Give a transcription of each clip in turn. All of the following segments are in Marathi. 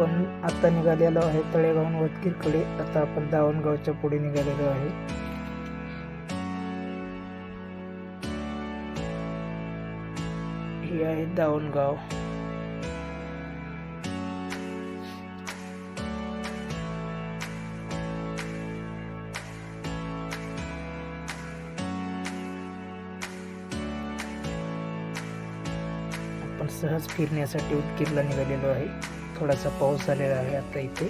आपण आता निघालेलो आहे तळेगावून वतकीरकडे आता आपण दावणगावच्या पुढे निघालेलो आहे. हे आहे दावणगाव. आपण सहज फिरण्यासाठी उदगीरला निघालेलो आहे. थोडासा पाऊस झालेला आहे आता इथे.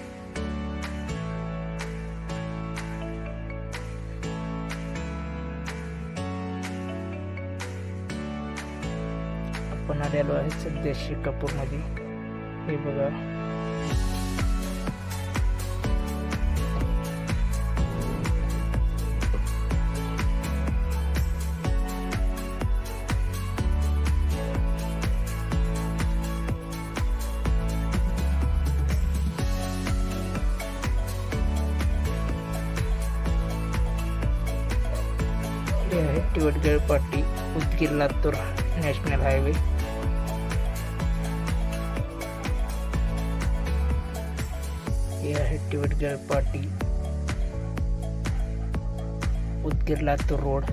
आपण आलेलो आहे सध्या शिकापूरमध्ये हे बघा. हे आहे टिवटगड पाटी उदगीर लातूर नॅशनल हायवे हे आहे टिवटगड पाटी उदगीर लातूर रोड.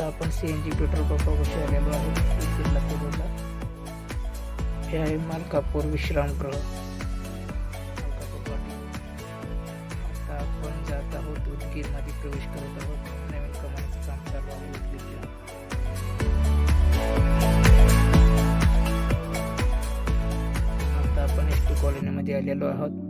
आता आपण सी एन जी पेट्रोल पंपापाशी आलेलो आहे जिल्हा हे आहे मालकापूर विश्रामगृह मालकापूर आता आपण जात आहोत उदगीरमध्ये प्रवेश करत आहोत. नवीन कमानीचं काम चालू आहे उदगीरला आता आपण एस टी कॉलनीमध्ये आलेलो आहोत.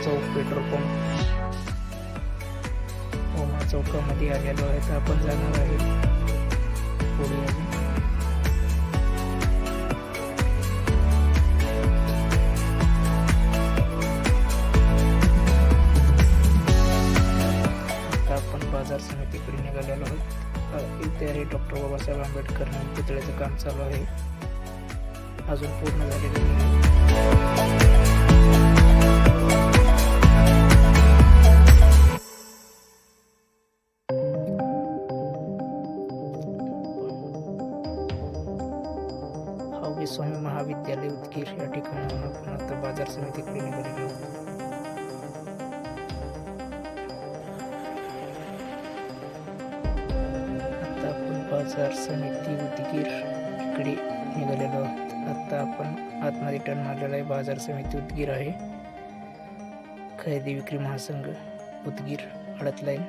चौक पेट्रोल पंप. ओमा चौकामध्ये आलेलो आहे तर आपण जाणार आहे पुढे आता आपण बाजार समितीकडे निघालेलो आहोत. अ, इथे डॉक्टर बाबासाहेब आंबेडकर पुतळ्याचं काम चालू आहे. अजून पूर्ण झालेलं नाही. हे स्वामी महाविद्यालय उदगीर या ठिकाणी आपण आता बाजार समितीकडे निघालेलो आहोत आता आपण बाजार समिती उदगीर इकडे निघालेलो आहोत. आता आपण आतमध्ये टर्न मारलेला आहे. बाजार समिती उदगीर आहे. खरेदी विक्री महासंघ उदगीर अडत लाईन.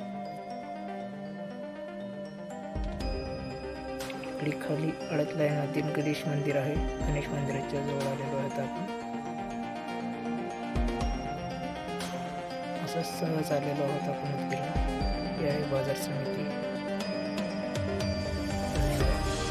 इकडे खाली अडथला आहे ना मध्ये गणेश मंदिर आहे. गणेश मंदिराच्या जवळ आलेलो आहेत आपण. असं सहज आलेलो आहोत आपण उदगीरला हे आहे बाजार समिती.